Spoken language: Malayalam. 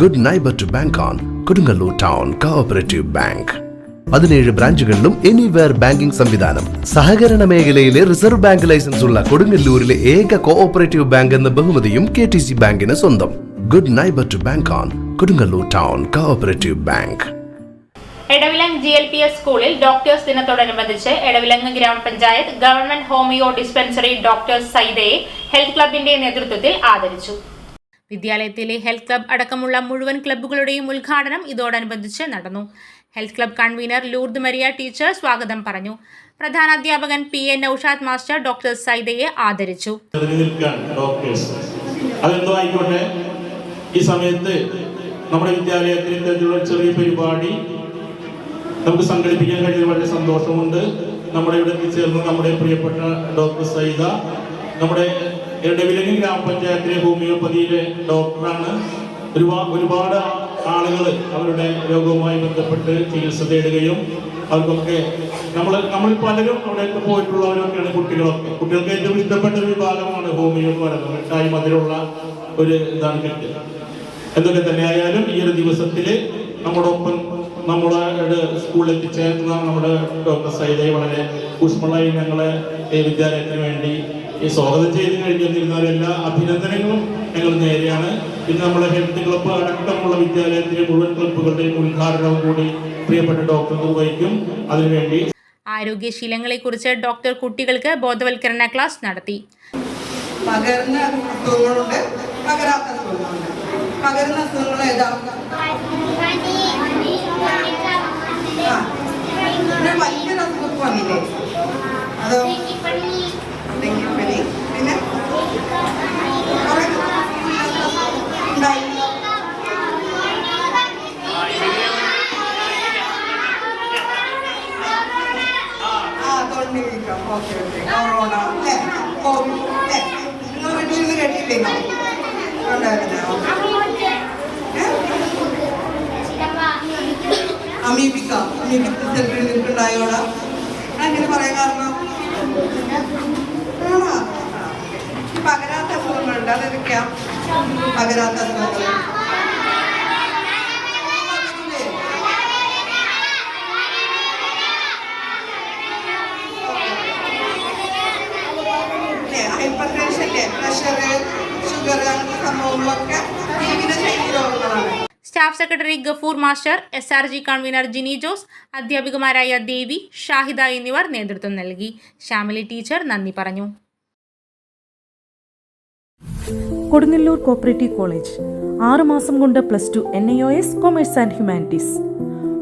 Good neighbour to bank on Kodungallur town cooperative bank പതിനേഴ് ബ്രാഞ്ചുകളിലും എനിവെയർ ബാങ്കിംഗ് സംവിധാനം സഹകരണ മേഖലയിലെ റിസർവ് ബാങ്ക് ലൈസൻസ് ഉള്ള കൊടുങ്ങല്ലൂരിലെ ഏക കോഓപ്പറേറ്റീവ് ബാങ്ക് എന്ന ബഹുമതിയും കെ ടി സി ബാങ്കിന് സ്വന്തം good neighbour to bank on Kodungallur town cooperative bank Edavilangu G L P S സ്കൂളിൽ ഡോക്ടേഴ്സ് ദിനത്തോടനുബന്ധിച്ച് എടവിലങ് ഗ്രാമപഞ്ചായത്ത് ഗവൺമെന്റ് ഹോമിയോ ഡിസ്പെൻസറി ഡോക്ടേഴ്സ് സൈതയെ ഹെൽത്ത് ക്ലബിന്റെ നേതൃത്വത്തിൽ ആദരിച്ചു വിദ്യാലയത്തിലെ ഹെൽത്ത് ക്ലബ് അടക്കമുള്ള മുഴുവൻ ക്ലബ്ബുകളുടെയും ഉദ്ഘാടനം ഇതോടനുബന്ധിച്ച് നടന്നു health club convener Lourdes Maria teacher സ്വാഗതം പറഞ്ഞു അധ്യാപകൻ P N Noushad master doctor സൈദയെ ആദരിച്ചു അതെന്തോ ആയിക്കോട്ടെ ഈ സമയത്ത് നമ്മുടെ വിദ്യാലയത്തിൽ ചെറിയ പരിപാടി നമുക്ക് സംഘടിപ്പിക്കാൻ കഴിഞ്ഞത് വളരെ സന്തോഷമുണ്ട് നമ്മുടെ ഇവിടെ എത്തിച്ചേർന്ന് നമ്മുടെ പ്രിയപ്പെട്ട ഡോക്ടർ സൈദ നമ്മുടെ ഇടവിലങ്ങ് ഗ്രാമപഞ്ചായത്തിലെ ഹോമിയോപ്പതിയിലെ ഡോക്ടറാണ് ഒരുപാട് ഒരുപാട് ആളുകൾ അവരുടെ രോഗവുമായി ബന്ധപ്പെട്ട് ചികിത്സ തേടുകയും അവർക്കൊക്കെ നമ്മൾ നമ്മൾ പലരും അവിടെയൊക്കെ പോയിട്ടുള്ളവരൊക്കെയാണ് കുട്ടികളൊക്കെ കുട്ടികൾക്ക് ഏറ്റവും ഇഷ്ടപ്പെട്ട ഒരു വിഭാഗമാണ് ഹോമിയോ എന്ന് പറയുന്നത് മിഠായി മതിലുള്ള ഒരു ഇതാണ് കിട്ടുക എന്തൊക്കെ തന്നെ ആയാലും ഈ ഒരു ദിവസത്തിൽ നമ്മോടൊപ്പം നമ്മുടെ സ്കൂളിൽ എത്തിച്ചേർന്ന നമ്മുടെ ഡോക്ടർ സൈദയെ വളരെ ഊഷ്മളായി ഞങ്ങളെ വിദ്യാലയത്തിന് വേണ്ടി ഈ സ്വാഗതം ചെയ്ത് കഴിഞ്ഞിരുന്നാൽ എല്ലാ അഭിനന്ദനങ്ങളും ഞങ്ങൾ നേരെയാണ് ഇന്ന് നമ്മുടെ ഹെൽത്ത് ക്ലബ്ബ് അടക്കമുള്ള വിദ്യാലയത്തിലെ മുഴുവൻ ക്ലബ്ബുകളുടെയും ഉദ്ഘാടനവും കൂടി പ്രിയപ്പെട്ട ഡോക്ടർ നിർവഹിക്കും അതിനുവേണ്ടി കുറിച്ച് ഡോക്ടർ കുട്ടികൾക്ക് ബോധവൽക്കരണ ക്ലാസ് നടത്തി പകരുന്ന അസുഖങ്ങളുണ്ട് പകരാത്ത അസുഖങ്ങളുണ്ട് പകരുന്ന അസുഖങ്ങൾ അമേരിക്ക ഓക്കെ ഓക്കെ കൊറോണ അല്ലേ കോവിഡ് അല്ലേ നിങ്ങൾ വീട്ടിൽ നിന്ന് കേട്ടിട്ടില്ല അമീബിക്ക അമീബിക്ക സെന്ററിൽ നിങ്ങൾക്ക് ഉണ്ടായോടാ അങ്ങനെ പറയാൻ കാരണം ആണോ പകരാത്ത അസുഖങ്ങളുണ്ട് അതെനിക്കാം പകരാത്ത അസുഖങ്ങൾ staff secretary Gafoor master S R G convener Jini Jose അധ്യാപികമാരായ Devi Shahida എന്നിവർ നേതൃത്വം നൽകി ശ്യാമിലി ടീച്ചർ നന്ദി പറഞ്ഞു കൊടുങ്ങല്ലൂർ കോപ്പറേറ്റീവ് കോളേജ് ആറുമാസം കൊണ്ട് plus two N I O S commerce and humanities